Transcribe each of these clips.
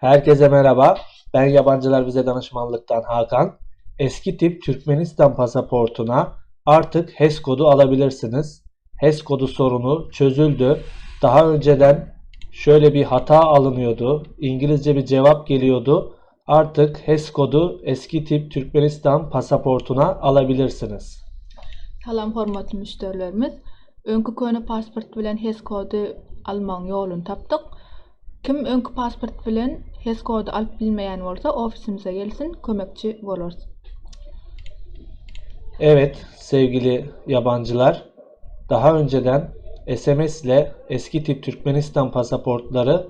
Herkese merhaba. Ben Yabancılar Vize Danışmanlık'tan Hakan. Eski tip Türkmenistan pasaportuna artık HES kodu alabilirsiniz. HES kodu sorunu çözüldü. Daha önceden şöyle bir hata alınıyordu. İngilizce bir cevap geliyordu. Artık HES kodu eski tip Türkmenistan pasaportuna alabilirsiniz. Salam hormatly müşterilerimiz. Öňkü köne pasport bilen HES kody almaň ýolunu tapdyk. Kim öňkü pasport bilen HES kody alyp bilmeýän bolsa, ofisimize gelsin, kömekçi bolarys. Evet sevgili yabancılar, daha önceden SMS ile eski tip Türkmenistan pasaportları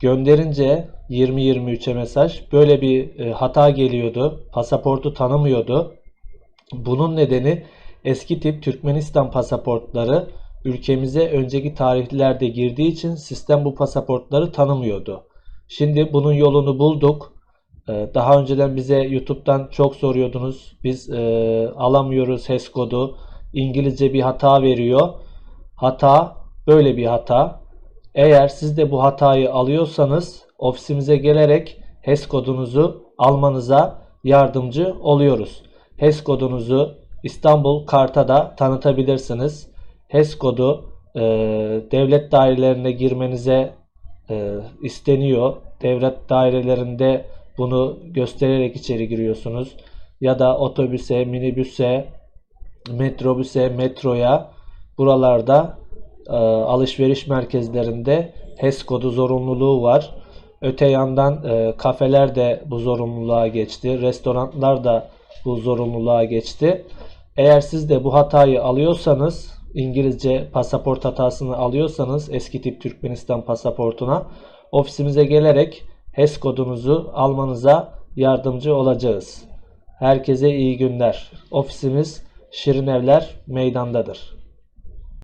gönderince 20-23'e mesaj böyle bir e, hata geliyordu. Pasaportu tanımıyordu. Bunun nedeni eski tip Türkmenistan pasaportları ülkemize önceki tarihlerde girdiği için sistem bu pasaportları tanımıyordu. Şimdi bunun yolunu bulduk. Ee, Daha önceden bize YouTube'dan çok soruyordunuz. Biz e, alamıyoruz HES kodu. İngilizce bir hata veriyor. Hata böyle bir hata. Eğer siz de bu hatayı alıyorsanız ofisimize gelerek HES kodunuzu almanıza yardımcı oluyoruz. HES kodunuzu İstanbul Kart'a da tanıtabilirsiniz. HES kodu e, devlet dairelerine girmenize e, isteniyor. Devlet dairelerinde bunu göstererek içeri giriyorsunuz. Ya da otobüse, minibüse, metrobüse, metroya buralarda e, alışveriş merkezlerinde HES kodu zorunluluğu var. Öte yandan e, kafeler de bu zorunluluğa geçti. Restoranlar da bu zorunluluğa geçti. Eğer siz de bu hatayı alıyorsanız, İngilizce pasaport hatasını alıyorsanız eski tip Türkmenistan pasaportuna ofisimize gelerek HES kodunuzu almanıza yardımcı olacağız. Herkese iyi günler. Ofisimiz Şirin Evler meydandadır.